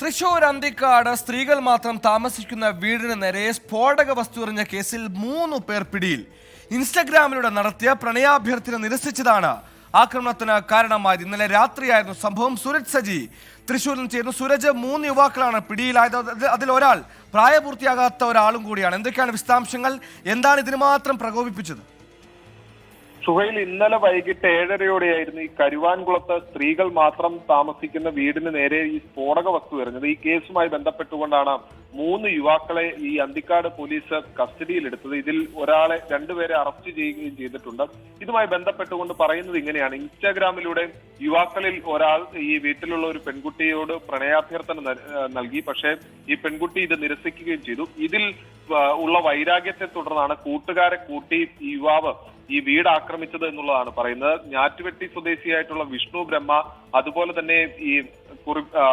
തൃശൂർ അന്തിക്കാട് സ്ത്രീകൾ മാത്രം താമസിക്കുന്ന വീടിന് നേരെ സ്ഫോടക വസ്തു എറിഞ്ഞ കേസിൽ മൂന്ന് പേർ പിടിയിൽ. ഇൻസ്റ്റഗ്രാമിലൂടെ നടത്തിയ പ്രണയാഭ്യർത്ഥന നിരസിച്ചതാണ് ആക്രമണത്തിന് കാരണമായത്. ഇന്നലെ രാത്രിയായിരുന്നു സംഭവം. സുരജ് സജി നിന്ന് ചേരുന്നു. സുരജ് മൂന്ന് യുവാക്കളാണ് പിടിയിലായത്. അതിൽ ഒരാൾ പ്രായപൂർത്തിയാകാത്ത ഒരാളും കൂടിയാണ്. എന്തൊക്കെയാണ് വിശദാംശങ്ങൾ? എന്താണ് ഇതിന് മാത്രം പ്രകോപിപ്പിച്ചത്? സുഹൈൽ ഇന്നലെ വൈകിട്ട് ഏഴരയോടെയായിരുന്നു ഈ കരുവാൻകുളത്ത് സ്ത്രീകൾ മാത്രം താമസിക്കുന്ന വീടിന് നേരെ ഈ സ്ഫോടക വസ്തു എറിഞ്ഞത്. ഈ കേസുമായി ബന്ധപ്പെട്ടുകൊണ്ടാണ് മൂന്ന് യുവാക്കളെ ഈ അന്തിക്കാട് പോലീസ് കസ്റ്റഡിയിലെടുത്തത്. ഇതിൽ ഒരാളെ രണ്ടുപേരെ അറസ്റ്റ് ചെയ്യുകയും ചെയ്തിട്ടുണ്ട്. ഇതുമായി ബന്ധപ്പെട്ടുകൊണ്ട് പറയുന്നത് ഇങ്ങനെയാണ്. ഇൻസ്റ്റാഗ്രാമിലൂടെ യുവാക്കളിൽ ഒരാൾ ഈ വീട്ടിലുള്ള ഒരു പെൺകുട്ടിയോട് പ്രണയാഭ്യർത്ഥന നൽകി. പക്ഷേ ഈ പെൺകുട്ടി ഇത് നിരസിക്കുകയും ചെയ്തു. ഇതിൽ ഉള്ള വൈരാഗ്യത്തെ തുടർന്നാണ് കൂട്ടുകാരെ കൂട്ടി യുവാവ് ഈ വീട് ആക്രമിച്ചത് എന്നുള്ളതാണ് പറയുന്നത്. ഞാറ്റുവെട്ടി സ്വദേശിയായിട്ടുള്ള വിഷ്ണു ബ്രഹ്മ അതുപോലെ തന്നെ ഈ കുറി ആ,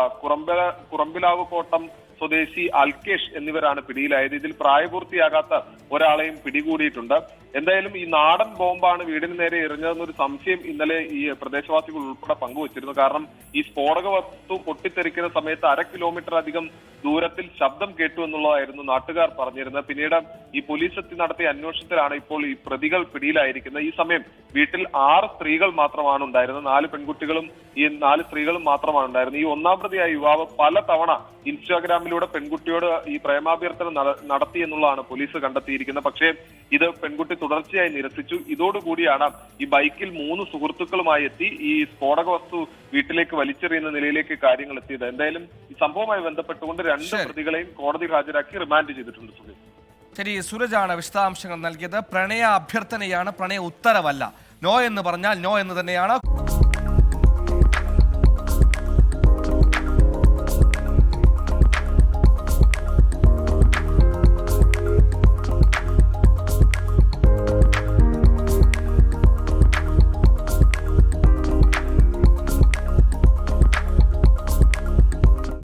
കുറമ്പിലാവ് കോട്ടം സ്വദേശി അൽകേഷ് എന്നിവരാണ് പിടിയിലായത്. ഇതിൽ പ്രായപൂർത്തിയാകാത്ത ഒരാളെയും പിടികൂടിയിട്ടുണ്ട്. എന്തായാലും ഈ നാടൻ ബോംബാണ് വീടിന് നേരെ എറിഞ്ഞതെന്നൊരു സംശയം ഇന്നലെ ഈ പ്രദേശവാസികൾ ഉൾപ്പെടെ പങ്കുവച്ചിരുന്നു. കാരണം ഈ സ്ഫോടക വസ്തു പൊട്ടിത്തെറിക്കുന്ന സമയത്ത് അര കിലോമീറ്റർ അധികം ദൂരത്തിൽ ശബ്ദം കേട്ടു എന്നുള്ളതായിരുന്നു നാട്ടുകാർ പറഞ്ഞിരുന്നത്. പിന്നീട് ഈ പോലീസ് എത്തി നടത്തിയ അന്വേഷണത്തിലാണ് ഇപ്പോൾ ഈ പ്രതികൾ പിടിയിലായിരിക്കുന്നത്. ഈ സമയം വീട്ടിൽ ആറ് സ്ത്രീകൾ മാത്രമാണ് ഉണ്ടായിരുന്നത്. നാല് പെൺകുട്ടികളും ഈ നാല് സ്ത്രീകളും മാത്രമാണ് ഉണ്ടായിരുന്നത്. ഈ ഒന്നാം പ്രതിയായ യുവാവ് പല തവണ ഇൻസ്റ്റാഗ്രാമിലൂടെ പെൺകുട്ടിയോട് ഈ പ്രേമാഭ്യർത്ഥന നടത്തി എന്നുള്ളതാണ് പോലീസ് കണ്ടെത്തിയിരിക്കുന്നത്. പക്ഷേ ഇത് പെൺകുട്ടി തുടർച്ചയായി നിരസിച്ചു. ഇതോടുകൂടിയാണ് ഈ ബൈക്കിൽ മൂന്ന് സുഹൃത്തുക്കളുമായി എത്തി ഈ സ്ഫോടക വസ്തു വീട്ടിലേക്ക് വലിച്ചെറിയുന്ന നിലയിലേക്ക് കാര്യങ്ങൾ എത്തിയത്. എന്തായാലും ഈ സംഭവവുമായി ബന്ധപ്പെട്ടുകൊണ്ട് രണ്ട് പ്രതികളെയും കോടതി ഹാജരാക്കി റിമാൻഡ് ചെയ്തിട്ടുണ്ട് സുധീർ. ശരി സൂരജാണ് വിശദാംശങ്ങൾ നൽകിയത്. പ്രണയ അഭ്യർത്ഥനയാണ് പ്രണയ ഉത്തരവല്ല. നോ എന്ന് പറഞ്ഞാൽ നോ എന്ന് തന്നെയാണ്.